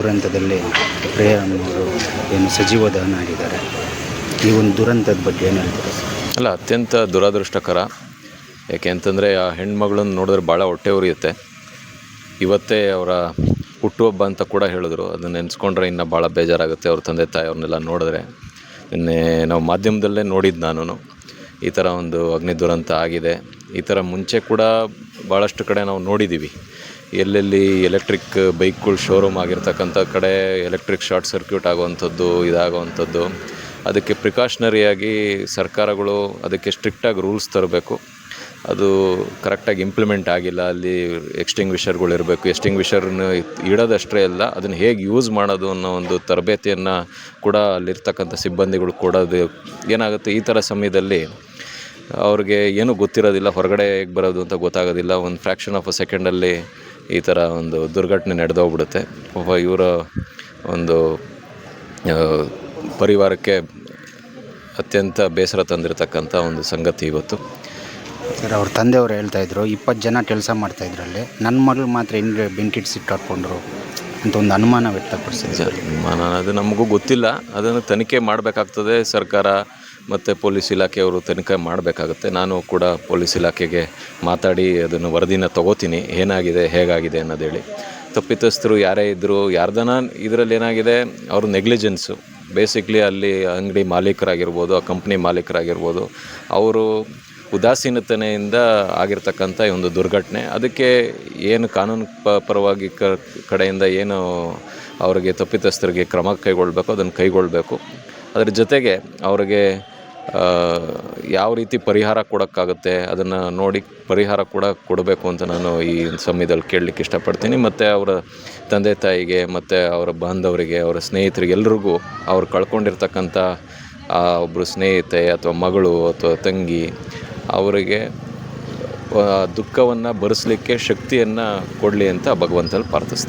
ದುರಂತದಲ್ಲಿ ಪ್ರಿಯಮ್ಮವರು ಏನು ಸಜೀವ ದಹನ ಆಗಿದ್ದಾರೆ ಈ ಒಂದು ದುರಂತದ ಬಗ್ಗೆ ಏನು ಹೇಳ್ತಾರೆ? ಅಲ್ಲ, ಅತ್ಯಂತ ದುರದೃಷ್ಟಕರ. ಯಾಕೆ ಅಂತಂದರೆ ಆ ಹೆಣ್ಮಗಳನ್ನ ನೋಡಿದ್ರೆ ಭಾಳ ಹೊಟ್ಟೆ ಉರಿಯುತ್ತೆ ಇವತ್ತೇ ಅವರ ಹುಟ್ಟುಹಬ್ಬ ಅಂತ ಕೂಡ ಹೇಳಿದ್ರು. ಅದನ್ನ ನೆನೆಸ್ಕೊಂಡ್ರೆ ಇನ್ನೂ ಭಾಳ ಬೇಜಾರಾಗುತ್ತೆ ಅವ್ರ ತಂದೆ ತಾಯಿ ಅವ್ರನ್ನೆಲ್ಲ ನೋಡಿದ್ರೆ. ನಿನ್ನೆ ನಾವು ಮಾಧ್ಯಮದಲ್ಲೇ ನೋಡಿದ್ದು ನಾನು ಈ ಥರ ಒಂದು ಅಗ್ನಿ ದುರಂತ ಆಗಿದೆ. ಈ ಥರ ಮುಂಚೆ ಕೂಡ ಭಾಳಷ್ಟು ಕಡೆ ನಾವು ನೋಡಿದ್ದೀವಿ. ಎಲ್ಲೆಲ್ಲಿ ಎಲೆಕ್ಟ್ರಿಕ್ ಬೈಕ್ಗಳು ಶೋರೂಮ್ ಆಗಿರ್ತಕ್ಕಂಥ ಕಡೆ ಎಲೆಕ್ಟ್ರಿಕ್ ಶಾರ್ಟ್ ಸರ್ಕ್ಯೂಟ್ ಆಗುವಂಥದ್ದು, ಇದಾಗುವಂಥದ್ದು. ಅದಕ್ಕೆ ಪ್ರಿಕಾಷ್ನರಿಯಾಗಿ ಸರ್ಕಾರಗಳು ಅದಕ್ಕೆ ಸ್ಟ್ರಿಕ್ಟಾಗಿ ರೂಲ್ಸ್ ತರಬೇಕು. ಅದು ಕರೆಕ್ಟಾಗಿ ಇಂಪ್ಲಿಮೆಂಟ್ ಆಗಿಲ್ಲ, ಅಲ್ಲಿ ಎಕ್ಸ್ಟಿಂಗ್ವಿಷರ್ಗಳು ಇರಬೇಕು. ಎಕ್ಸ್ಟಿಂಗ್ವಿಷರ್ನ ಇಡೋದಷ್ಟೇ ಅಲ್ಲ, ಅದನ್ನು ಹೇಗೆ ಯೂಸ್ ಮಾಡೋದು ಅನ್ನೋ ಒಂದು ತರಬೇತಿಯನ್ನು ಕೂಡ ಅಲ್ಲಿರ್ತಕ್ಕಂಥ ಸಿಬ್ಬಂದಿಗಳು ಕೊಡೋದು. ಏನಾಗುತ್ತೆ, ಈ ಥರ ಸಮಯದಲ್ಲಿ ಅವ್ರಿಗೆ ಏನೂ ಗೊತ್ತಿರೋದಿಲ್ಲ, ಹೊರಗಡೆ ಹೇಗೆ ಬರೋದು ಅಂತ ಗೊತ್ತಾಗೋದಿಲ್ಲ. ಒಂದು ಫ್ರ್ಯಾಕ್ಷನ್ ಆಫ್ ಅ ಸೆಕೆಂಡಲ್ಲಿ ಈ ಥರ ಒಂದು ದುರ್ಘಟನೆ ನಡೆದೋಗ್ಬಿಡುತ್ತೆ. ಒಬ್ಬ ಇವರ ಒಂದು ಪರಿವಾರಕ್ಕೆ ಅತ್ಯಂತ ಬೇಸರ ತಂದಿರತಕ್ಕಂಥ ಒಂದು ಸಂಗತಿ ಇವತ್ತು. ಸರ್ ಅವ್ರ ತಂದೆಯವರು ಹೇಳ್ತಾ ಇದ್ರು ಇಪ್ಪತ್ತು ಜನ ಕೆಲಸ ಮಾಡ್ತಾ ಇದ್ರಲ್ಲಿ ನನ್ನ ಮಗಳು ಮಾತ್ರ ಹೆಂಗೆ ಬೆಂಕಿಟ್ ಸಿಟ್ಟಾಕ್ಕೊಂಡ್ರು ಅಂತ ಒಂದು ಅನುಮಾನ ಸರ್ ಅನುಮಾನ ಅದು ನಮಗೂ ಗೊತ್ತಿಲ್ಲ. ಅದನ್ನು ತನಿಖೆ ಮಾಡಬೇಕಾಗ್ತದೆ ಸರ್ಕಾರ. ಮತ್ತು ಪೊಲೀಸ್ ಇಲಾಖೆಯವರು ತನಿಖೆ ಮಾಡಬೇಕಾಗುತ್ತೆ. ನಾನು ಕೂಡ ಪೊಲೀಸ್ ಇಲಾಖೆಗೆ ಮಾತಾಡಿ ಅದನ್ನು ವರದಿನ ತಗೋತೀನಿ. ಏನಾಗಿದೆ, ಹೇಗಾಗಿದೆ ಅನ್ನೋದೇಳಿ. ತಪ್ಪಿತಸ್ಥರು ಯಾರೇ ಇದ್ದರು ಯಾರ್ದನ ಇದರಲ್ಲಿ ಏನಾಗಿದೆ, ಅವ್ರ ನೆಗ್ಲಿಜೆನ್ಸು. ಬೇಸಿಕ್ಲಿ ಅಲ್ಲಿ ಅಂಗಡಿ ಮಾಲೀಕರಾಗಿರ್ಬೋದು, ಆ ಕಂಪ್ನಿ ಮಾಲೀಕರಾಗಿರ್ಬೋದು, ಅವರು ಉದಾಸೀನತನೆಯಿಂದ ಆಗಿರ್ತಕ್ಕಂಥ ಒಂದು ದುರ್ಘಟನೆ. ಅದಕ್ಕೆ ಏನು ಕಾನೂನು ಪ, ಪರವಾಗಿ ಕ, ಕಡೆಯಿಂದ ಏನು ಅವರಿಗೆ ತಪ್ಪಿತಸ್ಥರಿಗೆ ಕ್ರಮ ಕೈಗೊಳ್ಳಬೇಕು ಅದನ್ನು ಕೈಗೊಳ್ಳಬೇಕು ಅದರ ಜೊತೆಗೆ ಅವರಿಗೆ ಯಾವ ರೀತಿ ಪರಿಹಾರ ಕೊಡೋಕ್ಕಾಗುತ್ತೆ? ಅದನ್ನು ನೋಡಿ ಪರಿಹಾರ ಕೂಡ ಕೊಡಬೇಕು ಅಂತ ನಾನು ಈ ಸಮಯದಲ್ಲಿ ಕೇಳಲಿಕ್ಕೆ ಇಷ್ಟಪಡ್ತೀನಿ. ಮತ್ತು ಅವರ ತಂದೆ ತಾಯಿಗೆ, ಮತ್ತು ಅವರ ಬಾಂಧವರಿಗೆ, ಅವರ ಸ್ನೇಹಿತರಿಗೆ ಎಲ್ರಿಗೂ ಅವ್ರು ಕಳ್ಕೊಂಡಿರ್ತಕ್ಕಂಥ, ಆ ಒಬ್ಬರು ಸ್ನೇಹಿತೆ ಅಥವಾ ಮಗಳು ಅಥವಾ ತಂಗಿ, ಅವರಿಗೆ ದುಃಖವನ್ನು ಭರಿಸ್ಲಿಕ್ಕೆ ಶಕ್ತಿಯನ್ನು ಕೊಡಲಿ ಅಂತ ಭಗವಂತಲ್ಲಿ ಪ್ರಾರ್ಥಿಸ್ತೀನಿ.